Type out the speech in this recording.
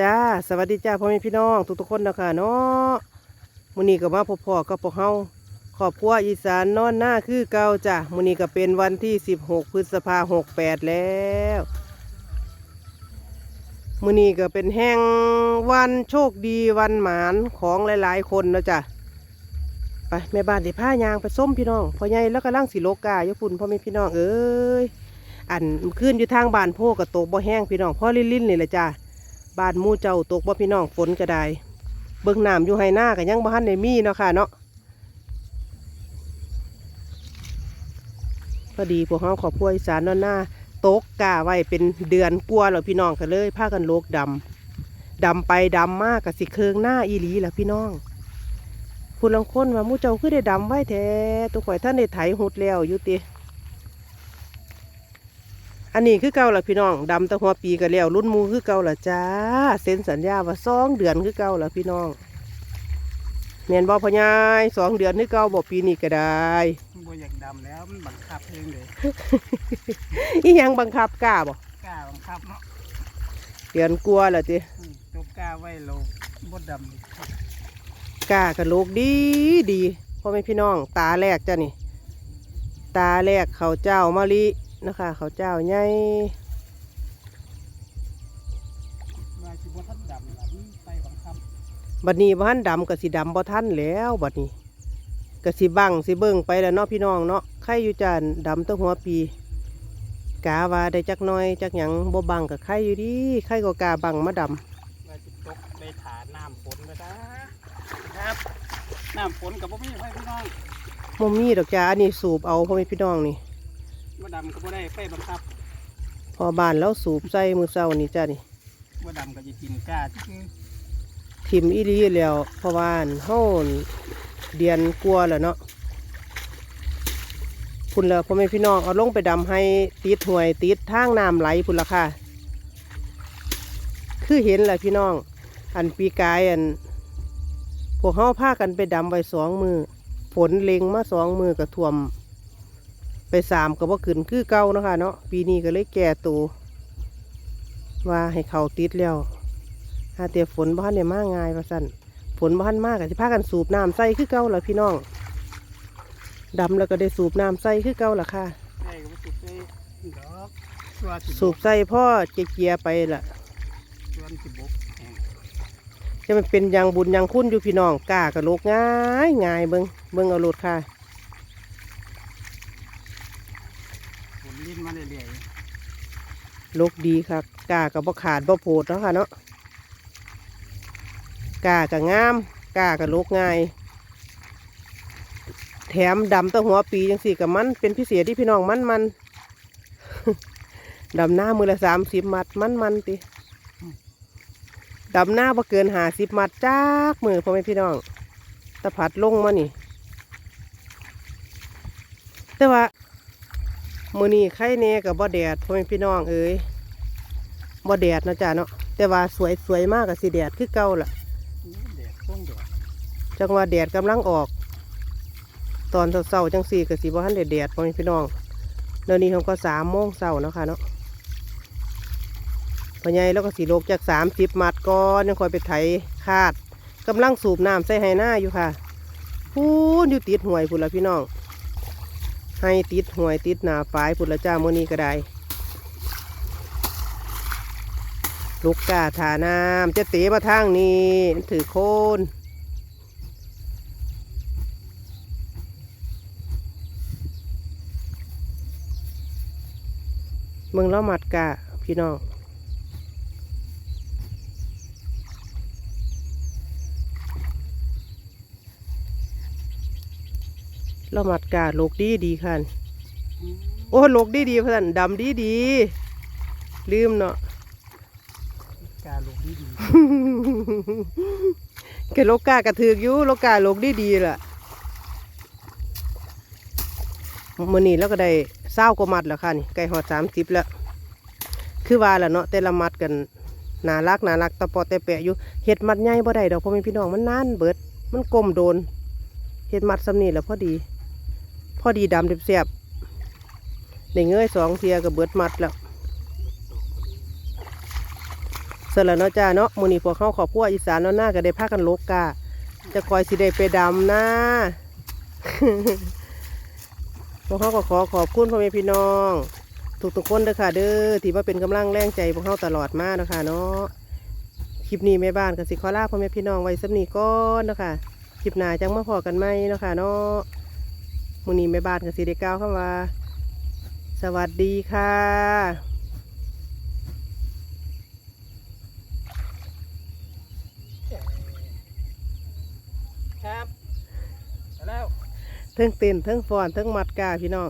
จ้าสวัสดีจ้าพ่อแม่พี่น้องทุกๆคนนะคะเนาะมื้อนี้ก็มาพบพ่อกับพวกเฮาครอบครัวอีสานนอนหน้าคือเก่าจ้ะมื้อนี้ก็เป็นวันที่ 16 พฤษภาคม68 แล้วมื้อนี้ก็เป็นแห่งวันโชคดีวันหมานของหลายๆ คนนะจ้ะไปแม่บ้านสิพายางไปส้มพี่น้องพ่อใหญ่แล้วก็ล่างสีโลกาอยู่ปุ่นพ่อแม่พี่น้องเอ้ยอันขึ้นอยู่ทางบ้านโพกับโตบ่แห้งพี่น้องพ่อลิ้นๆนี่แหละจ้า บ้านมู่เจ้าตกบ่พี่น้องฝนก็ได้ เบิ่งน้ำอยู่ไห้หน้าก็ยังบ่ทันได้มีเนาะค่ะเนาะพอดีพวกเขาขอบครัวอีสานนอนหน้าตกกาไว้เป็นเดือนกลัวาแล้วพี่น้องก็เลยพากันโลกดำดำไปดำมากกับสิเคืองหน้าอีหลีแหละพี่น้องผู้ลังคนว่ามู่เจ้าคือได้ดำไว้แท้ตัวข่อยท่านได้ไถหุดแล้วยู่ติ อันนี้คือเก่าละพี่น้องดำแตะหัวปีกันแล้วรุ่นหมูคือเก่าละจ้าเซ็นสัญญาว่าสองเดือนคือเก่าละพี่น้องเมียนบอพญายสองเดือนคือเก่าบอกปีนี้ก็ได้บ่อยากดำแล้วมันบังคับเองเลยอีหยังบังคับกล้าบอกกล้าบังคับเนาะเดือนกลัวละจิอืมตัวกล้าไว้เราบ่ดำดิกล้ากับลูกดีดีพ่อแม่พี่น้อง ตาแรกจ้ะนี่ ตาแรกเขาวเจ้ามะลิ นะคะเขาวเจ้าใหญ่ว่าสิบ่ทันดำล่ะมันไปบังคับบัดนี้บ้านดำกับสีดำบ่ทันแล้วบัดนี้กับสีบังสีเบิ่งไปแล้วเนาะพี่น้องเนาะไข่อยู่จานดำแตั้งหัวปีกาว่าได้จักหน้อยจักหยังบ่บังกับไข่อยู่ดีไข่ก็กาบังมาดว่าสิตกไปถาน้ำฝนก็ได้ครับน้ำฝนกับบ่มีไฟพี่น้องำบ่มีดอกจ้าอันนี้สูบเอาพ่อแม่พี่น้องนี่ บ่ดำก็บ่ได้ไฟบังคับพอบ้านแล้วสูบใส่มือเช้านี่จ้านี่บ่ดำก็จะกินกล้าที่ทิมอีหลีแล้วเพราะว่าอั่นเฮาเดือนกลัวาแล้วเนาะพุ่นแล้วพ่อแม่พี่น้องเอาลงไปดำให้ติดห่วยติดทางน้ำไหลพุ่นละค่ะ คือเห็นแหละพี่น้อง อันปีกายอันพวกเขาพากันไปดำไว้สองมือฝนเล็งมาสองมือกับท่วมไป สามก็บ่ขึ้นคือเก่านะคะเนาะปีนี้ก็เลยแก่ตัวว่าให้เขาติดแล้วหาเตียฝนบ้านเนี่ยมาง่ายว่าสั่นฝนบ้านมากก็สิพากันสูบน้ำใส่คือเก่าล่ะพี่น้องดำแล้วก็ได้สูบน้ำใส่คือเก่าล่ะค่ะได้ก็บ่สุดไปดอกส่วนสิสูบใส่พ่อเจียๆไปล่ะจะมันเป็นยังบุญยังคุณอยู่พี่น้องกากับโลกง่ายง่ายเบิงเบิงเอาโลดค่ะ ฝน ลิ้นมาเรื่อยโลกดีครับกากับบ่ขาดบ่โผดเนาะค่ะเนาะกากับงามกากับโลกง่าย แถมดำตั้งหัวปีจังสี่กับมันเป็นพิเศษที่พี่น้องมันมันดำหน้ามือละสามสิบมัดมันมันติดำหน้าบ่เกินหาสิบมัดจากมือพ่อแม่พี่น้องตะพัดลงมานี่ แต่ว่า มือนี้ไข่เน่กับบ่แดดพ่อแม่พี่น้องเอ้ยบ่แดดนะจ๊ะเนาะแต่ว่าสวยสวยมากกับสีแดดคือเก่าล่ะๆแดดส่งแดดจังว่าแดดกำลังออก ตอนเช้าๆจังสี่กับสีบ่ทันได้แดดพ่อแม่พี่น้องเดี๋ยวนี้เขาก็สามโมงเช้าเนาะค่ะเนาะพอใหญ่แล้วก็สีโลกจากสามสิบมัดก่อนยังคอยไปไถคาดกำลังสูบน้ำใส่ไฮหน้าอยู่ค่ะพูนอยู่ติดห่วยพุ่นละพี่น้อง ให้ติดห่วยติดหนาฝายพุทธเจ้ามื่อนี้ก็ได้ ลูกกาถาน้ำจะเตะมาทางนี้ถือโคนเมืองเล่ามัดกะพี่น้อง เรามัดกาโลกดีดีค่ะโอ้โลกดีดีเพื่อนดำดีดีลืมเนาะกาลูกดีดีแกโลกากระถือกอยู่โลกาโลกดีดีล่ะมื่อนี้แล้วก็ได้เศร้ากว่ามัดแล้วค่ะนี่ไก่หอดสามสิบแล้วคือว่าแหละเนาะแต่ละมัดกันน่ารักน่ารักตะปอแต่แปะอยู่เห็ดมัดใหญ่บ่ได้ดอกพ่อแม่พี่น้องมันนานเบิด มันกลมโดนเห็ดมัดสำนีแหล้วพอดีพ อดีดำเสียบๆได้เงยสองเทียกับเบิดมัดแล้วเสร็จแล้วเนาะจ้าเนาะมื้อนี้พวกเขาขอบครัวอีสานเนาะหน้าก็ได้พากันลกกาจะคอยสิได้ไปดำนะพวกเขาก็ขอขอบคุณพ่อแม่พี่น้องทุกๆคนเด้อค่ะ เด้อที่มาเป็นกำลังแรงใจพวกเขาตลอดมาเนะคะเนาะคลิปนี้แม่บ้านก็สิขอลาพ่อแม่พี่น้องไว้สำนีก่อนนะคะคลิปหน้าจังมาพอกันไหมนะคะเนาะ มื้อนี้แม่บ้านก็สิได้กล่าวคำว่า สวัสดีค่ะครับไปแล้วเทิงเต้นเทิงฟอนเทิงมัดกาพี่น้อง